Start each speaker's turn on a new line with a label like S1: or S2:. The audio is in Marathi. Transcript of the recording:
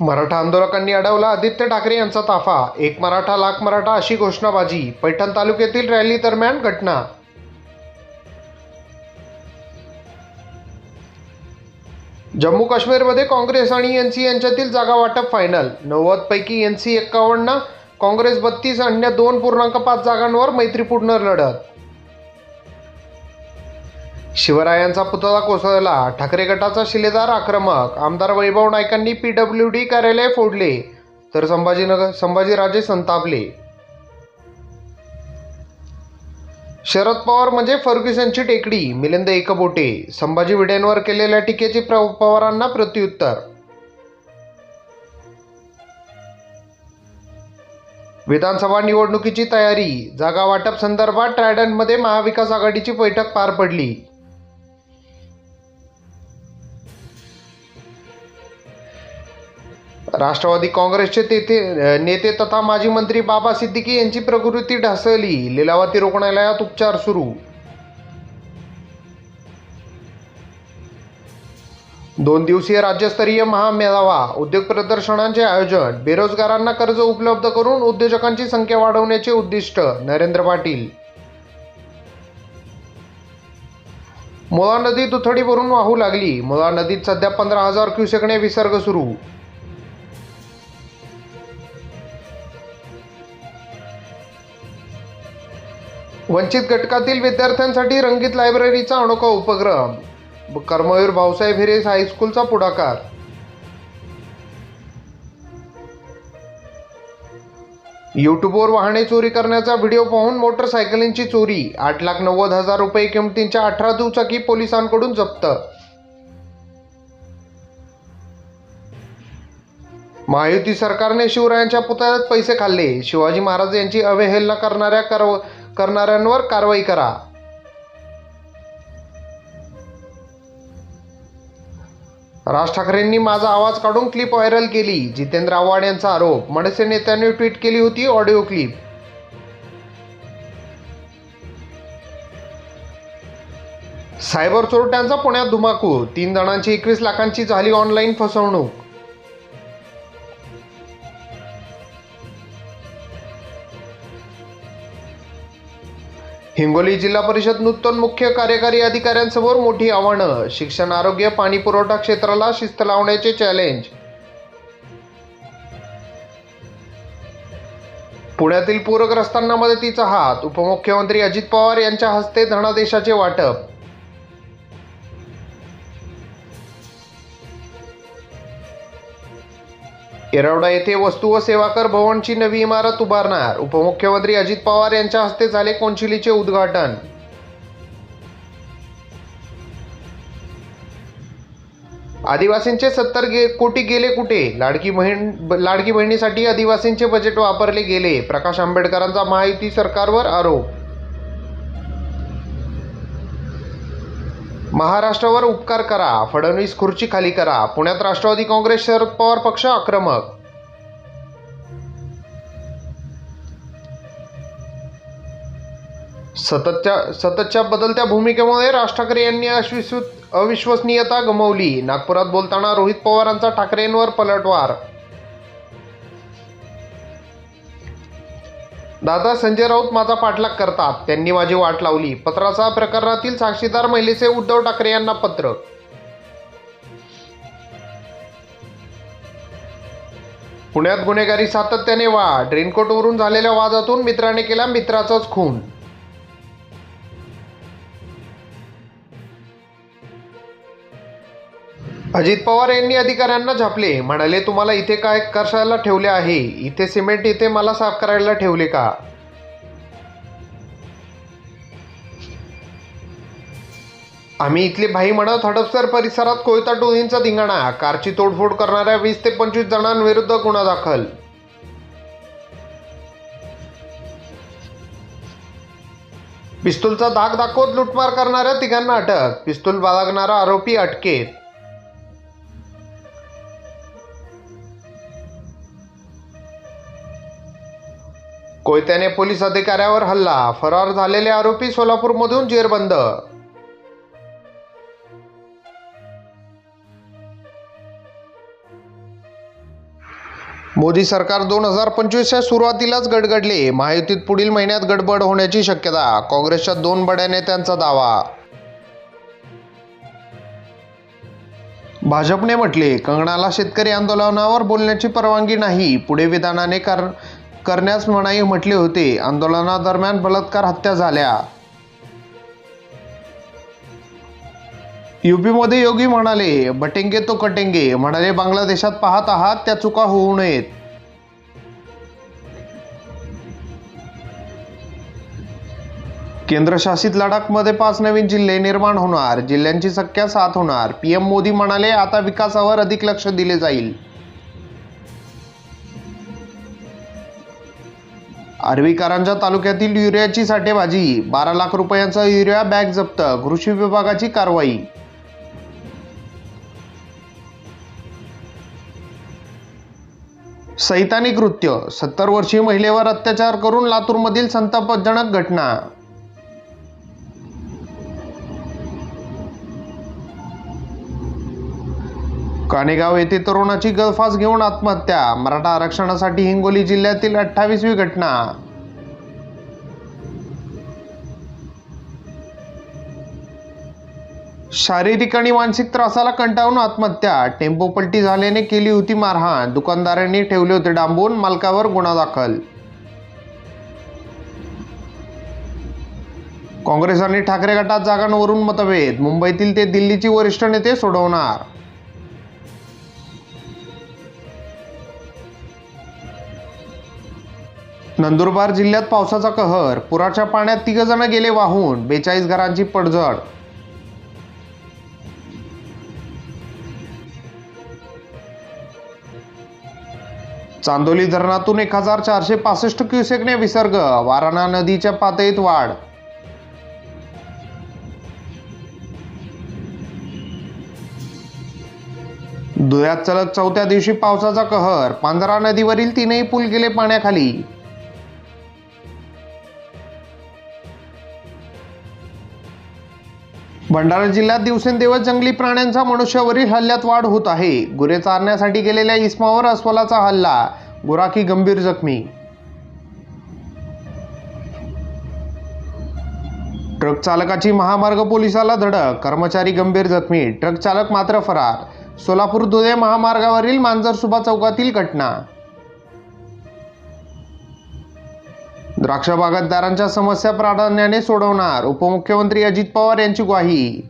S1: मराठा आंदोलकांनी अडवला आदित्य ठाकरे यांचा ताफा. एक मराठा लाख मराठा अशी घोषणाबाजी. पैठण तालुक्यातील रॅली दरम्यान घटना. जम्मू काश्मीरमध्ये काँग्रेस आणि एन सी यांच्यातील जागा वाटप फायनल नव्वद पैकी एन सी एक्कावन्न काँग्रेस बत्तीस अन्य दोन पूर्णांक पाच जागांवर मैत्रीपूर्ण लढत. शिवरायांचा पुतळा कोसळला. ठाकरे गटाचा शिलेदार आक्रमक. आमदार वैभव नाईकांनी पी डब्ल्यू डी कार्यालय फोडले तर संभाजीनगर संभाजीराजे संतापले. शरद पवार म्हणजे फर्ग्युसनची टेकडी मिलिंद एकबोटे. संभाजी भिडेंवर केलेल्या टीकेची प्र पवारांना प्रत्युत्तर. विधानसभा निवडणुकीची तयारी. जागा वाटप संदर्भात ट्रायडंटमध्ये महाविकास आघाडीची बैठक पार पडली. राष्ट्रवादी काँग्रेसचे तेथे नेते तथा माजी मंत्री बाबा सिद्दीकी यांची प्रकृती ढासळली. लिलावती रुग्णालयात उपचार सुरू. दोन दिवसीय राज्यस्तरीय महामेळावा उद्योग प्रदर्शनांचे आयोजन बेरोजगारांना कर्ज उपलब्ध करून उद्योजकांची संख्या वाढवण्याचे उद्दिष्ट नरेंद्र पाटील. मुळा नदी दुथडी भरून वाहू लागली. मुळा नदीत सध्या पंधरा हजार क्युसेकने विसर्ग सुरू. वंचित घटकातील विद्यार्थ्यांसाठी रंगीत लायब्ररीचा अनोखा उपक्रम. कर्मवीर भाऊसाहेब हिरेस हायस्कूलचा पुढाकार. यूट्यूबवर वाहने चोरी करण्याचा व्हिडिओ पाहून मोटरसायकलींची चोरी आठ लाख नव्वद हजार रुपये किमतींच्या अठरा दुचाकी पोलिसांकडून जप्त. महायुती सरकारने शिवरायांच्या पुतळ्यात पैसे खाल्ले. शिवाजी महाराज यांची अवहेलना करणाऱ्या करव करणाऱ्यांवर कारवाई करा. राज ठाकरेंनी माझा आवाज काढून क्लिप व्हायरल केली. जितेंद्र आव्हाड यांचा आरोप. मनसे नेत्यांनी ट्विट केली होती ऑडिओ क्लिप सायबर चोरट्यांचा पुण्यात धुमाकूळ. तीन जणांची एकवीस लाखांची झाली ऑनलाईन फसवणूक. हिंगोली जिल्हा परिषद नूतन मुख्य कार्यकारी अधिकाऱ्यांसमोर मोठी आव्हानं. शिक्षण आरोग्य पाणी पुरवठा क्षेत्राला शिस्त लावण्याचे चॅलेंज पुण्यातील पूरग्रस्तांना मदतीचा हात. उपमुख्यमंत्री अजित पवार यांच्या हस्ते धनादेशाचे वाटप. येरवडा येथे वस्तू व सेवा कर भवनची नवी इमारत उभारणार. उपमुख्यमंत्री अजित पवार यांच्या हस्ते झाले कोनशिलीचे उद्घाटन. आदिवासींचे सत्तर गे कोटी गेले कुठे? लाडकी बहीण ब- लाडकी बहिणीसाठी आदिवासींचे बजेट वापरले गेले. प्रकाश आंबेडकरांचा महायुती सरकारवर आरोप महाराष्ट्रावर उपकार करा. फडणवीस खुर्ची खाली करा. पुण्यात राष्ट्रवादी काँग्रेस शरद पवार पक्ष आक्रमक. सततच्या सततच्या बदलत्या भूमिकेमुळे राज ठाकरे यांनी अविश्वसनीयता गमावली. नागपुरात बोलताना रोहित पवारांचा ठाकरेंवर पलटवार दादा संजय राऊत माझा पाठलाग करतात. त्यांनी माझी वाट लावली. पत्राचा प्रकरणातील साक्षीदार महिलेचे उद्धव ठाकरे यांना पत्र. पुण्यात गुन्हेगारी सातत्याने वाढ. रेनकोटवरून झालेल्या वादातून मित्राने केला मित्राचाच खून. अजित पवार यांनी अधिकाऱ्यांना झापले. म्हणाले तुम्हाला इथे काय कशाला ठेवले आहे? इथे सिमेंट इथे मला साफ करायला ठेवले का? आम्ही इथले भाई म्हणत हडपसर परिसरात कोयता टोळींचा धिंगाणा कारची तोडफोड करणाऱ्या वीस ते पंचवीस जणांविरुद्ध गुन्हा दाखल. पिस्तूलचा धाक दाखवत लुटमार करणाऱ्या तिघांना अटक. पिस्तूल बाळगणारा आरोपी अटकेत. कोयत्याने पोलीस अधिकाऱ्यावर हल्ला फरार झालेले आरोपी सोलापूरमधून जेरबंद. मोदी सरकार दोन हजार पंचवीसच्या सुरुवातीलाच गडगडले. महायुतीत पुढील महिन्यात गडबड होण्याची शक्यता. काँग्रेसच्या दोन बड्या नेत्यांचा दावा. भाजपने म्हटले कंगनाला शेतकरी आंदोलनावर बोलण्याची परवानगी नाही. पुढे विधानाने कारण करण्यास मनाई म्हटले होते. आंदोलनादरम्यान बलात्कार हत्या झाल्या. युपीमध्ये योगी म्हणाले बटेंगे तो कटेंगे. म्हणाले बांगलादेशात पाहत आहात त्या चुका होऊ नयेत. केंद्रशासित लडाखमध्ये पाच नवीन जिल्हे निर्माण होणार जिल्ह्यांची संख्या सात होणार. पीएम मोदी म्हणाले आता विकासावर अधिक लक्ष दिले जाईल. आर्वी कारंजा तालुक्यातील युरियाची साठेबाजी बारा लाख रुपयांचा युरिया बॅग जप्त कृषी विभागाची कारवाई. सैतानी कृत्य सत्तर वर्षीय महिलेवर अत्याचार करून लातूरमधील संतापजनक घटना. कानेगाव येथे तरुणाची गळफास घेऊन आत्महत्या. मराठा आरक्षणासाठी हिंगोली जिल्ह्यातील अठ्ठावीसवी घटना. शारीरिक आणि मानसिक त्रासाला कंटाळून आत्महत्या. टेम्पो पलटी झाल्याने केली होती मारहाण. दुकानदारांनी ठेवले होते डांबून. मालकावर गुन्हा दाखल. काँग्रेस आणि ठाकरे गटात जागांवरून मतभेद. मुंबईतील ते दिल्लीची वरिष्ठ नेते सोडवणार. नंदुरबार जिल्ह्यात पावसाचा कहर. पुराच्या पाण्यात तिघ जण गेले वाहून. बेचाळीस घरांची पडझड. चांदोली धरणातून एक हजार चारशे पासष्ट क्युसेकने विसर्ग. वारणा नदीच्या पातळीत वाढ. धुळ्यात चलत चौथ्या दिवशी पावसाचा कहर. पांझरा नदीवरील तीनही पूल गेले पाण्याखाली. भंडारा जिल्ह्यात दिवसेंदिवस जंगली प्राण्यांचा मनुष्यावरील हल्ल्यात वाढ होत आहे. गुरे चारण्यासाठी गेलेल्या इस्मावर अस्वलाचा हल्ला. गुराखी गंभीर जखमी. ट्रक चालकाची महामार्ग पोलिसाला धडक. कर्मचारी गंभीर जखमी. ट्रक चालक मात्र फरार. सोलापूर धुळे महामार्गावरील मांजरसुभा चौकातील घटना. द्राक्ष बागायतदारांच्या समस्या प्राधान्याने सोडवणार उपमुख्यमंत्री अजित पवार यांची ग्वाही